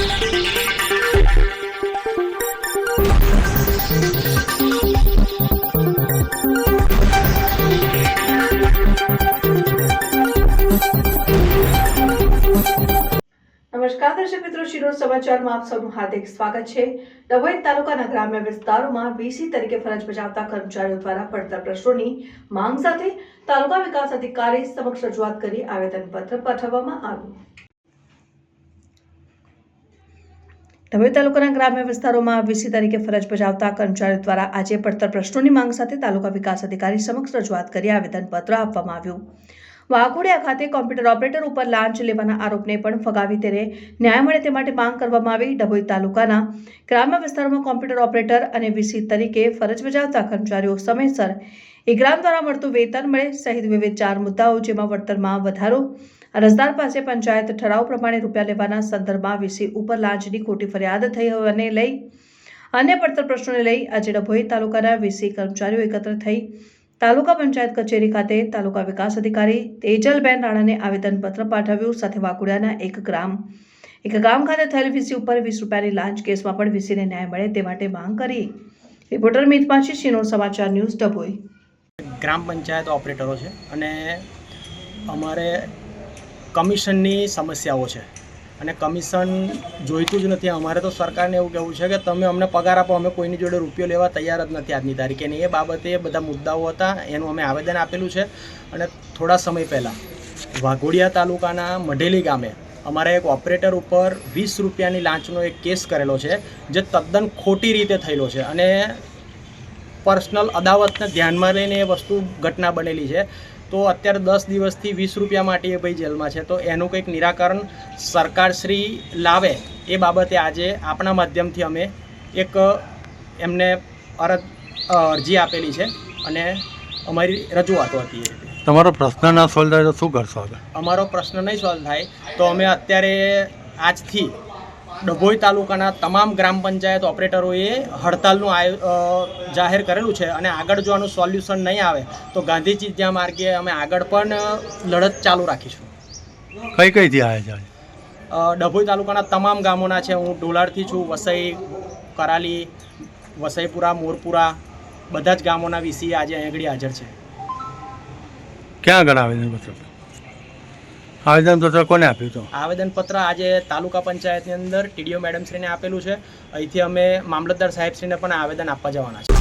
નમસ્કાર દર્શક મિત્રો શિરોડ સમાચારમાં આપ સૌનું હાર્દિક સ્વાગત છે. ડભોઈ તાલુકાના ગ્રામ્ય વિસ્તારોમાં વીસી તરીકે ફરજ બજાવતા કર્મચારીઓ દ્વારા પડતર પ્રશ્નોની માંગ સાથે તાલુકા વિકાસ અધિકારી સમક્ષ રજૂઆત કરી આવેદનપત્ર પાઠવવામાં આવ્યું. ડભોઈ તાલુકાના ગ્રામ્ય વિસ્તારોમાં વીસી તરીકે ફરજ બજાવતા કર્મચારીઓ દ્વારા આજે પડતર પ્રશ્નોની માંગ સાથે તાલુકા વિકાસ અધિકારી સમક્ષ રજૂઆત કરી આવેદનપત્ર આપવામાં આવ્યું. વાઘોડિયા ખાતે કોમ્પ્યુટર ઓપરેટર ઉપર લાંચ લેવાના આરોપને પણ ફગાવી તેને ન્યાય મળે તે માટે માંગ કરવામાં આવી. ડભોઈ તાલુકાના ગ્રામ્ય વિસ્તારોમાં કોમ્પ્યુટર ઓપરેટર અને વીસી તરીકે ફરજ બજાવતા કર્મચારીઓ સમયસર ઇગ્રામ દ્વારા મળતું વેતન મળે, સહિત વિવિધ ચાર મુદ્દાઓ જેમાં વળતરમાં વધારો અરજદાર પાસે પંચાયત ઠરાવ પ્રમાણે રૂપિયા લેવાના સંદર્ભમાં વીસી ઉપર લાંચની ખોટી ફરિયાદ થઈ હોવાને લઈ અન્ય પડતર પ્રશ્નોને લઈ આજે ડભોઈ તાલુકાના વીસી કર્મચારીઓ એકત્ર થઈ તાલુકા પંચાયત કચેરી ખાતે તાલુકા વિકાસ અધિકારી તેજલબેન રાણાને આવેદનપત્ર પાઠવ્યું સાથે વાકુડિયાના એક ગ્રામ, એક ગામ ખાતે થયેલ વીસી ઉપર વીસ રૂપિયાની લાંચ કેસમાં પણ વીસીને ન્યાય મળે તે માટે માંગ કરી. રિપોર્ટર મિત પાંચી શિનોર સમાચાર ન્યૂઝ ડભોઈ. ગ્રામ પંચાયત ઓપરેટરો છે અને અમારે કમિશનની સમસ્યાઓ છે. અને કમિશન જોઈતું જ નથી. અમારે તો સરકારને એવું કહેવું છે કે તમે અમને પગાર આપો, અમે કોઈની જોડે રૂપિયો લેવા તૈયાર જ નથી આજની તારીખે. અને એ બાબતે બધા મુદ્દાઓ હતા, એનું અમે આવેદન આપેલું છે. અને થોડા સમય પહેલાં વાઘોડિયા તાલુકાના મઢેલી ગામે અમારા એક ઓપરેટર ઉપર વીસ રૂપિયાની લાંચનો એક કેસ કરેલો છે, જે તદ્દન ખોટી રીતે થયેલો છે. અને પર્સનલ અદાવતને ધ્યાનમાં લઈને એ વસ્તુ ઘટના બનેલી છે. તો અત્યારે દસ દિવસથી વીસ રૂપિયા માટે એ ભાઈ જેલમાં છે. તો એનું કંઈક નિરાકરણ સરકારશ્રી લાવે એ બાબતે આજે આપણા માધ્યમથી અમે એક એમને અરજ અરજી આપેલી છે અને અમારી રજૂઆતો હતી એ રીતે. તમારો પ્રશ્ન ના સોલ્વ થાય તો શું કરશો આગળ અમારો પ્રશ્ન નહીં સોલ્વ થાય તો અમે અત્યારે આજથી ડભોઈ તાલુકાના તમામ ગ્રામ પંચાયત ઓપરેટરોએ હડતાલનું આયો જાહેર કરેલું છે અને આગળ જો આનું સોલ્યુશન નહીં આવે તો ગાંધીજી જ્યાં માર્ગે અમે આગળ પણ લડત ચાલુ રાખીશું. કઈ કઈથી આવ્યા છે? ડભોઈ તાલુકાના તમામ ગામોના છે. હું ડોલારથી છું વસઈ કરાલી વસઈપુરા મોરપુરા બધા જ ગામોના વીસી આજે અહીં આગળ હાજર છે. ક્યાં આગળ આવેદનપત્ર આવેદનપત્ર કોને આપ્યું હતું? આવેદનપત્ર આજે તાલુકા પંચાયતની અંદર ટીડીઓ મેડમશ્રીને આપેલું છે. અહીંથી અમે મામલતદાર સાહેબશ્રીને પણ આવેદન આપવા જવાના છે.